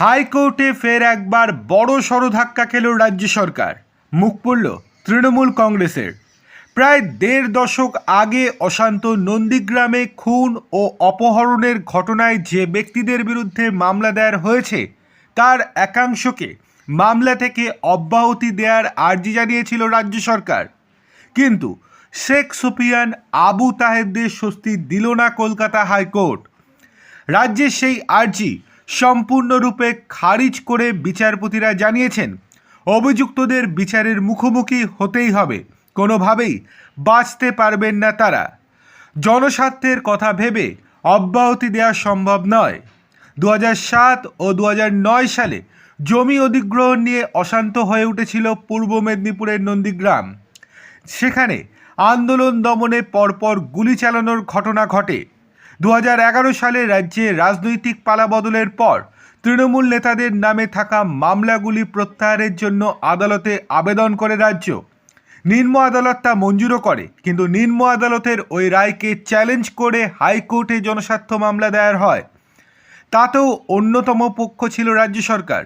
হাইকোর্টে ফের একবার বড় সড় ধাক্কা খেল রাজ্য সরকার। মুখ পড়ল তৃণমূল কংগ্রেসের। প্রায় দেড় দশক আগে অশান্ত নন্দীগ্রামে খুন ও অপহরণের ঘটনায় যে ব্যক্তিদের বিরুদ্ধে মামলা দায়ের হয়েছে, তার একাংশকে মামলা থেকে অব্যাহতি দেওয়ার আর্জি জানিয়েছিল রাজ্য সরকার। কিন্তু শেখ সুফিয়ান আবু তাহেবদের স্বস্তি দিল না কলকাতা হাইকোর্ট। রাজ্যের সেই আর্জি সম্পূর্ণরূপে খারিজ করে বিচারপতিরা জানিয়েছেন, অভিযুক্তদের বিচারের মুখোমুখি হতেই হবে। কোনোভাবেই বাঁচতে পারবেন না তারা। জনস্বার্থের কথা ভেবে অব্যাহতি দেওয়া সম্ভব নয়। দু সাত ও দু সালে জমি অধিগ্রহণ নিয়ে অশান্ত হয়ে উঠেছিল পূর্ব মেদিনীপুরের নন্দীগ্রাম। সেখানে আন্দোলন দমনে পরপর গুলি চালানোর ঘটনা ঘটে। দু হাজার এগারো সালে রাজ্যে রাজনৈতিক পালাবদলের পর তৃণমূল নেতাদের নামে থাকা মামলাগুলি প্রত্যাহারের জন্য আদালতে আবেদন করে রাজ্য। নিম্ন আদালত তা মঞ্জুরও করে, কিন্তু নিম্ন আদালতের ওই রায়কে চ্যালেঞ্জ করে হাইকোর্টে জনস্বার্থ মামলা দায়ের হয়। তাতেও অন্যতম পক্ষ ছিল রাজ্য সরকার।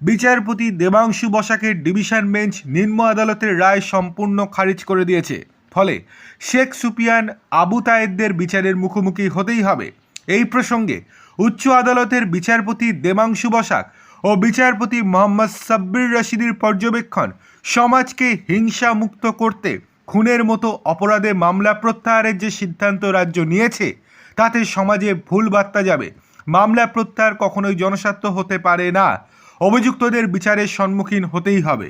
বিচারপতি দেবাংশু বসাকের ডিভিশন বেঞ্চ নিম্ন আদালতের রায় সম্পূর্ণ খারিজ করে দিয়েছে। ফলে শেখ সুপিয়ান আবু তায়েদদের বিচারের মুখোমুখি হতেই হবে। এই প্রসঙ্গে উচ্চ আদালতের বিচারপতি দেবাংশু বসাক ও বিচারপতি মোহাম্মদ সাব্বির রশিদের পর্যবেক্ষণ সমাজকে হিংসা মুক্ত করতে খুনের মতো অপরাধে মামলা প্রত্যাহারের যে সিদ্ধান্ত রাজ্য নিয়েছে, তাতে সমাজে ভুল বার্তা যাবে। মামলা প্রত্যাহার কখনোই জনস্বার্থ হতে পারে না। অভিযুক্তদের বিচারের সম্মুখীন হতেই হবে।